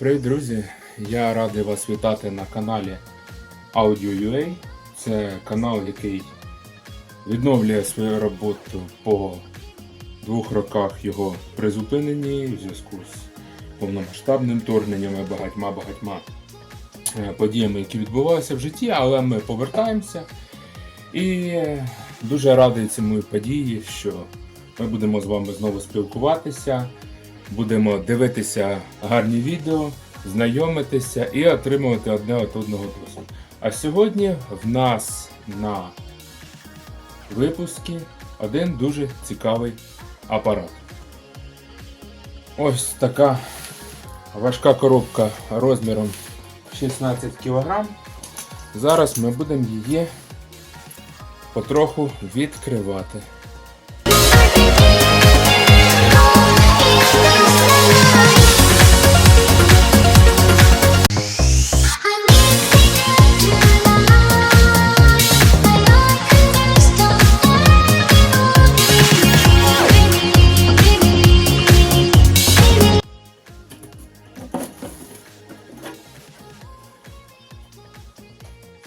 Привіт, друзі! Я радий вас вітати на каналі Audio.ua. Це канал, який відновлює свою роботу по двох роках його призупинені в зв'язку з повномасштабним вторгненням і багатьма-багатьма е, подіями, які відбувалися в житті, але ми повертаємося. І дуже радий цьому події, що ми будемо з вами знову спілкуватися, будемо дивитися гарні відео, знайомитися і отримувати одне від одного досвід. А сьогодні в нас на випуску один дуже цікавий апарат. Ось така важка коробка розміром 16 кг. Зараз ми будемо її потроху відкривати.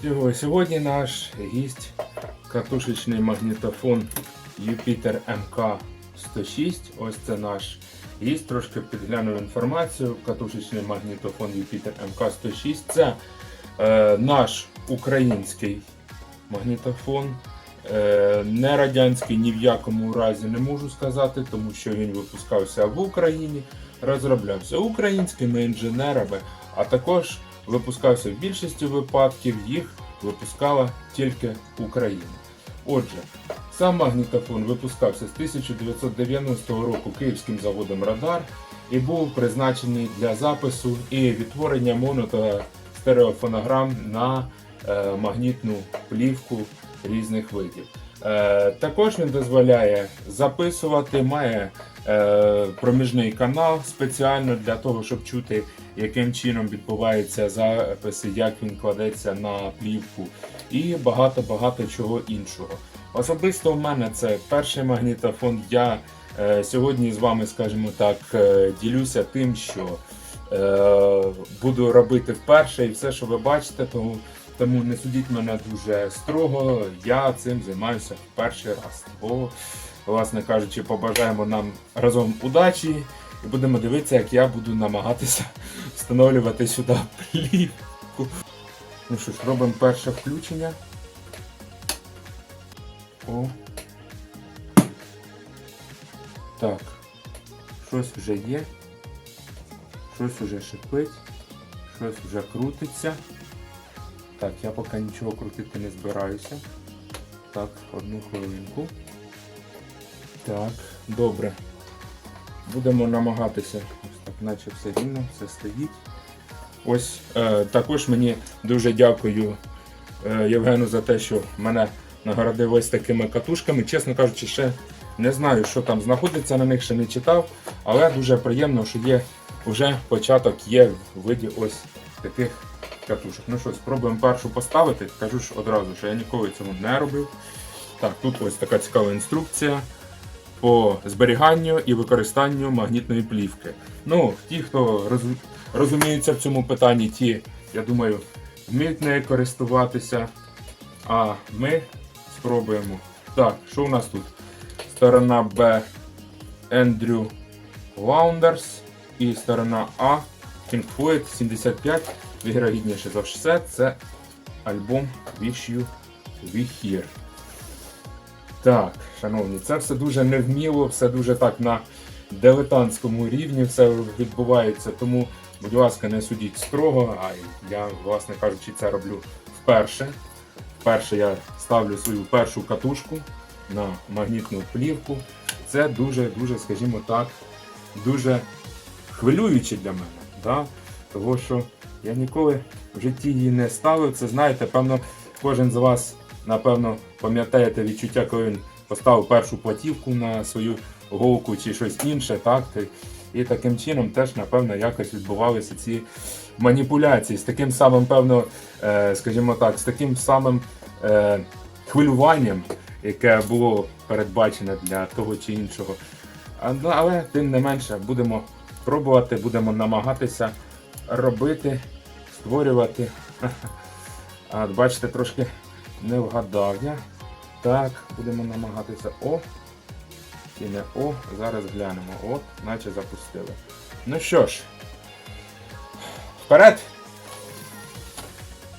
Сього- Сьогодні наш гість катушечний магнітофон Jupiter MK106. Ось це наш гість. Трошки підглянув інформацію. Катушечний магнітофон Jupiter MK106. Це е, наш український магнітофон. Е, не радянський ні в якому разі не можу сказати, тому що він випускався в Україні, розроблявся українськими інженерами, а також випускався в більшості випадків, їх випускала тільки Україна. Отже, сам магнітофон випускався з 1990 року київським заводом Радар і був призначений для запису і відтворення моно та стереофонограм на е, магнітну плівку різних видів. Е, також він дозволяє записувати, має е, проміжний канал спеціально для того, щоб чути, яким чином відбуваються записи, як він кладеться на плівку, і багато-багато чого іншого. Особисто в мене це перший магнітофон. Я е, сьогодні з вами, скажімо так, ділюся тим, що буду робити вперше, і все, що ви бачите, тому, тому не судіть мене дуже строго. Я цим займаюся в перший раз. Бо, власне кажучи, побажаємо нам разом удачі і будемо дивитися, як я буду намагатися встановлювати сюди плівку. Ну що ж, робимо перше включення. О. Так. Щось вже є. Щось вже шипить. Щось вже крутиться. Так, я поки нічого крутити не збираюся. Так, одну хвилинку. Так, добре. Будемо намагатися. Ось так, наче все рівно, все стоїть. Ось е, також мені дуже дякую е, Євгену за те, що мене нагородив ось такими катушками. Чесно кажучи, ще не знаю, що там знаходиться на них, ще не читав, але дуже приємно, що є вже початок є в виді ось таких катушок. Ну що, спробуємо першу поставити. Кажу ж одразу, що я ніколи цього не робив. Так, тут ось така цікава інструкція по зберіганню і використанню магнітної плівки. Ну, ті, хто роз- розуміються в цьому питанні, ті, я думаю, вміють нею користуватися. А ми спробуємо. Так, що у нас тут? Сторона Б Ендрю Лаундерс і сторона А Pink Floyd 75. Вірогідніше за все, це альбом Wish You We Here. Так, шановні, це все дуже невміло, все дуже так на дилетантському рівні все відбувається. Тому, будь ласка, не судіть строго, а я, власне кажучи, це роблю вперше. Вперше я ставлю свою першу катушку на магнітну плівку. Це дуже-дуже, скажімо так, дуже хвилююче для мене. Да? Тому що я ніколи в житті її не ставив. Це знаєте, певно, кожен з вас, напевно, пам'ятаєте відчуття, коли він поставив першу платівку на свою голку чи щось інше, так? І таким чином теж, напевно, якось відбувалися ці маніпуляції з таким самим, певно, е, скажімо так, з таким самим е, хвилюванням, яке було передбачене для того чи іншого. Ну, Але тим не менше будемо пробувати, будемо намагатися робити, створювати. А, бачите, трошки не вгадав я. Так, будемо намагатися. О! І не о, зараз глянемо. От, наче запустили. Ну що ж, вперед!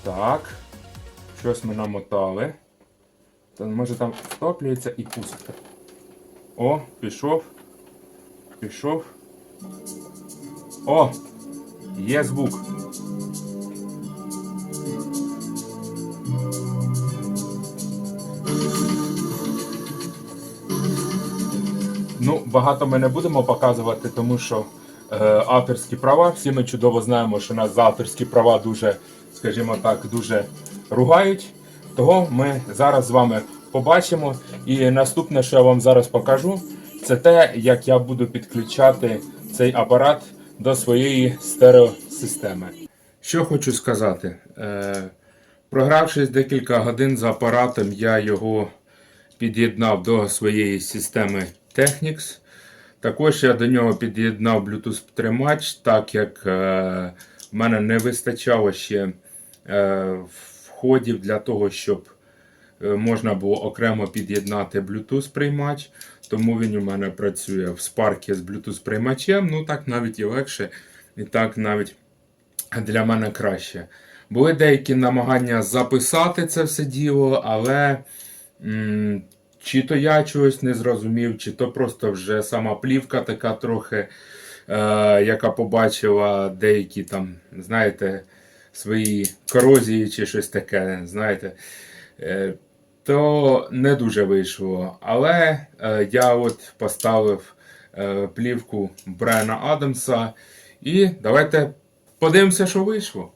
Так. Щось ми намотали. Та, може там втоплюється і пустить. О, пішов. Пішов. О! Є звук. Ну, багато ми не будемо показувати, тому що е, авторські права. Всі ми чудово знаємо, що нас за авторські права дуже, скажімо так, дуже ругають. Того ми зараз з вами побачимо. І наступне, що я вам зараз покажу, це те, як я буду підключати цей апарат до своєї стереосистеми. Що хочу сказати. Е, програвшись декілька годин за апаратом, я його під'єднав до своєї системи Technics. Також я до нього під'єднав Bluetooth тримач, так як е, в мене не вистачало ще е, входів для того, щоб можна було окремо під'єднати Bluetooth приймач. Тому він у мене працює в Spark з Bluetooth приймачем. Ну так навіть і легше, і так навіть для мене краще. Були деякі намагання записати це все діло, але м, чи то я чогось не зрозумів, чи то просто вже сама плівка така трохи, е, яка побачила деякі там, знаєте, свої корозії чи щось таке, знаєте. То не дуже вийшло. Але е, я от поставив е, плівку Брена Адамса. І давайте подивимося, що вийшло.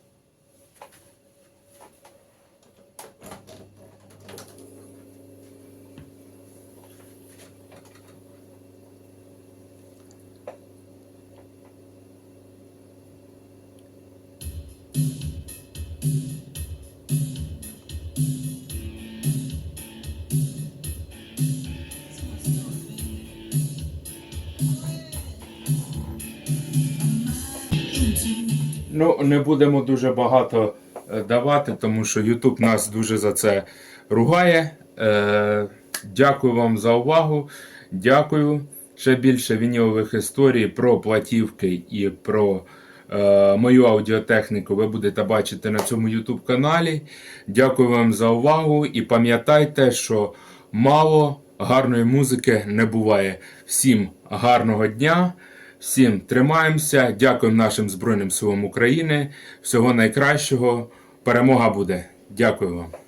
Ну, не будемо дуже багато е, давати, тому що YouTube нас дуже за це ругає. Е, дякую вам за увагу. Дякую. Ще більше вінілових історій про платівки і про е, мою аудіотехніку ви будете бачити на цьому YouTube каналі. Дякую вам за увагу і пам'ятайте, що мало гарної музики не буває. Всім гарного дня! Всім тримаємося. Дякуємо нашим Збройним силам України. Всього найкращого. Перемога буде. Дякую вам.